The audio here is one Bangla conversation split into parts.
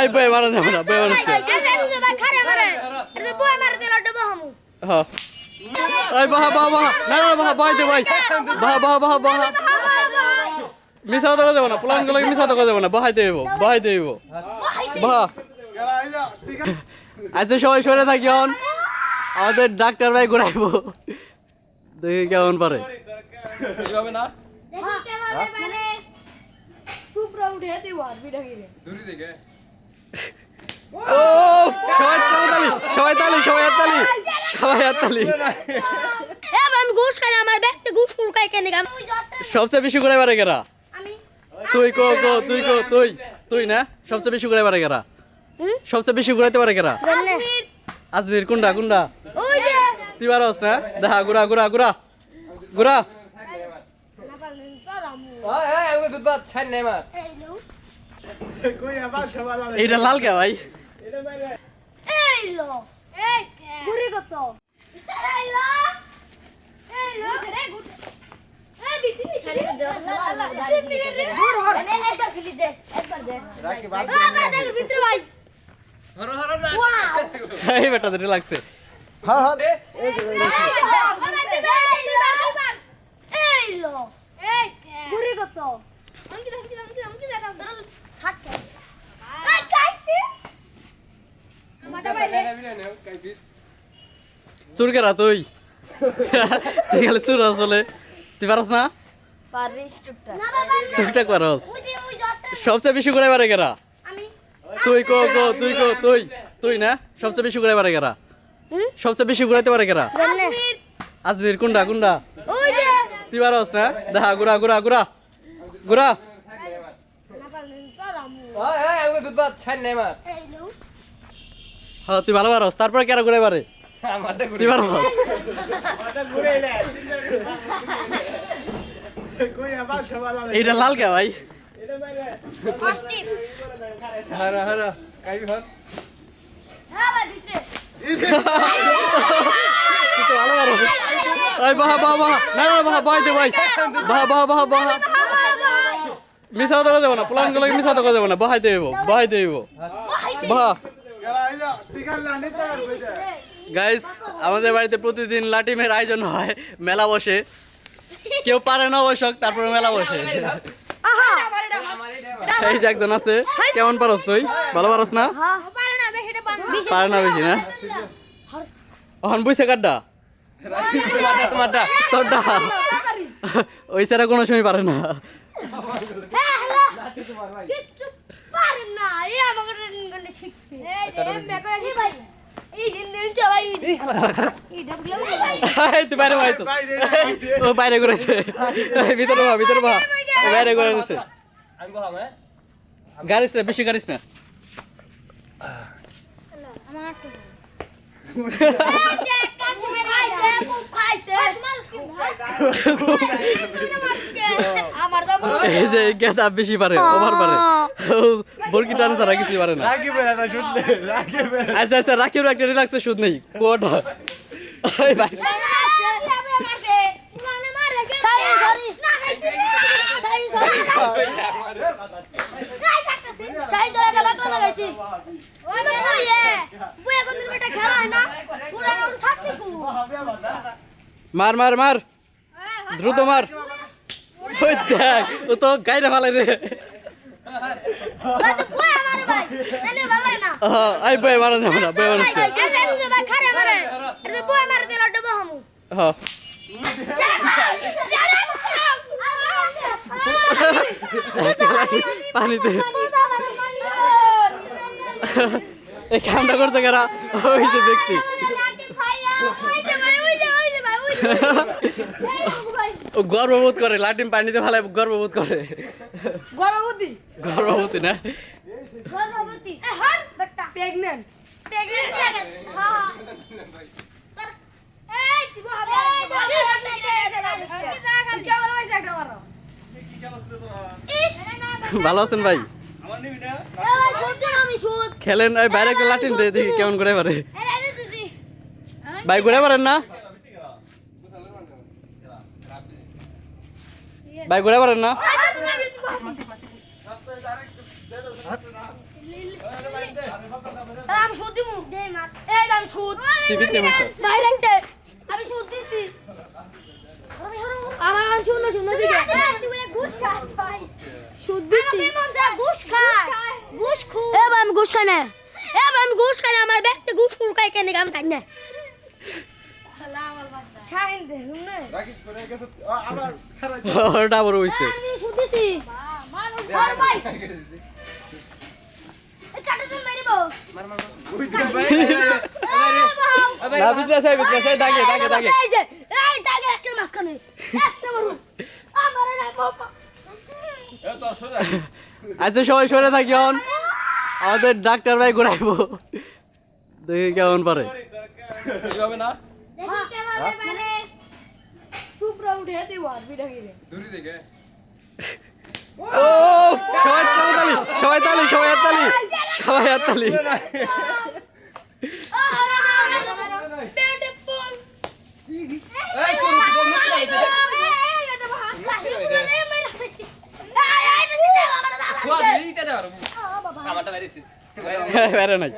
এই বই মারা যাবে না বই মারা এই বাহা বাহা বাহা না না বাহা বাহাইতে ভাই বাহা বাহা বাহা বাহা। মিশা কথা যাব না প্লানগুলো মিশা কথা যাব না বাহাইতে হইব বাহাইতে হইব বাহা। আচ্ছা সবাই সরে থাকি এখন। আমাদের ডাক্তার ভাই ঘুরাইবো। দেখি কেমন পারে। এইভাবে না দূরি থেকে ও সবাই তালি সবাই তালি সবাই হাততালি সবাই হাততালি আমি ঘুষ খাই আমার ব্যক্তি ঘুষ ফুল কেন সবচেয়ে বেশি ঘুরাই পারে কেরা? তুই কো কো তুই কো তুই তুই না? সবচেয়ে বেশি ঘুরাই পারে কেরা? সবচেয়ে বেশি ঘুরাইতে পারে কেরা? আজমির কুন্ডা কুন্ডা? তুই পারস না? দেখা ঘুরা ঘুরা ঘুরা। ঘুরা এই এই ওকে দুধ ভাত ছাড় নাই মার এইটা লাল কে ভাই? এই লো এই ঘুরে কত? এই লো এই লো রে গুড এই বিসি। খালি দে একবার খেলি দে একবার দে রাখি বাদ দে। ভিতরে ভাই। হর হর না ওয়াও। এই বেটা ধরে লাগছে। এই লো। ঘুরে কত অঙ্কিত অঙ্কিত অঙ্কিত অঙ্কিত দাও ধরো ছাট কাই কাইতে মাটা বাইরে চুর কেরা তুই। তুই খালি চুর আসলে তুই পারস না? পারিস টুকটাক। পারস। সবচেয়ে বেশি ঘুরাই পারে কেরা তুই কো কো তুই কো তুই। তুই না? সবচেয়ে বেশি ঘুরাই পারে কেরা সবচেয়ে বেশি ঘুরাইতে পারে কেরা আজমির কুন্ডা কুন্ডা। তুই পারস না দেখা ঘুরা ঘুরা ঘুরা ঘুরা হ্যাঁ তুই ভালো পারস তারপরে কেরা ঘুরাই পারে তুই পারস এইটা লাল কে ভাই হর হর কাই হর হ্যাঁ ভাই ভিতরে এই বাহা বাহা বাহা। না না বাহা বাহাইতে ভাই বাহা। বাহা বাহা বাহা মিশা কথা যাব না প্লানগুলো মিশা কথা যাব না। বাহাইতে দেব বাহাইতে হইব বাহা। গাইস আমাদের বাড়িতে প্রতিদিন লাটিমের আয়োজন হয় মেলা বসে। কেউ পারে না অবশ্য তারপরে মেলা বসে। এই যে একজন আছে। কেমন পারস তুই? ভালো পারস না? পারে না বেশি না অহন বুঝছে কাড্ডা? ওই ছাড়া কোনো সময় পারে না বাইরে করেছে ভিতরে বা ভিতরে বা বাইরে বহাম হ্যাঁ গাড়িস না বেশি গাড়িস না আমার তো খাইছে খুব খাইছে আমার দাম এই যে গেদা বেশি পারে ওভার পারে বরকি টান ছাড়া কিছু পারে না আচ্ছা আচ্ছা রাখিও একটা রিল্যাক্সে সুদ নেই কোটা ভাই মার মার মার। দ্রুত মার। ওই দেখ ও তো গাইরে ভালো রে। আহ, এই বই মারা যাবে না মারা পানিতে। এই কামটা করছে কারা? ওই যে ব্যক্তি। ও গর্ববোধ করে লাটিম পানিতে ফেলায় গর্ববোধ করে। গর্ভবতী? গর্ভবতী না? গর্ভবতী। হর! বেটা। প্রেগন্যান্ট প্রেগন্যান্ট লাগে হ্যাঁ এই তুই হবে ভালো আছেন ভাই? খেলেন ওই বাইরে একটা লাটিম দিয়ে দেখি কেমন করে পারে। ভাই ঘুরে পারেন না? ভাই ঘুরে পারেন না। আমি সুদ দিমু? এই আমি সুদ। টিভিতে বসে। ভাই রাখতে আমি সুদ দিছি। আমার আন শূন্য শূন্য দিকে ঘুষ খাস ভাই। সুদ দিছি। মন চায় ঘুষ খায় ঘুষ খু। এ আমি ঘুষ খাই না। এ আমি ঘুষ খাই না। আমার ব্যক্তি ঘুষ খাই কেন আমি খাই না। আচ্ছা সবাই সরে থাকি অন আমাদের ডাক্তার ভাই ঘুরাইবো। দেখি কেমন পারে। না? দেখি কেমন মানে সুপ্রা উঠে দিব আর বিড়া গিরে দূরে থেকে ও সবাই তালি সবাই তালি সবাই তালি সবাই তালি বিউটিফুল এই কোন কোন মুখ লাগাইছে খোয়া দিই তা দাও আমারটা বাইরেছি বেরে নাই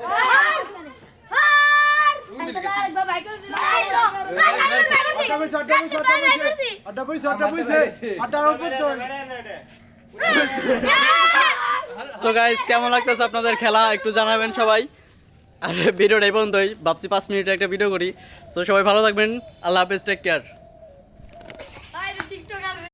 সো গাইস কেমন লাগতেছে আপনাদের খেলা? একটু জানাবেন সবাই। আর ভিডিওটা এই পর্যন্তই ভাবছি পাঁচ মিনিটের একটা ভিডিও করি। সো সবাই ভালো থাকবেন। আল্লাহ হাফেজ টেক কেয়ার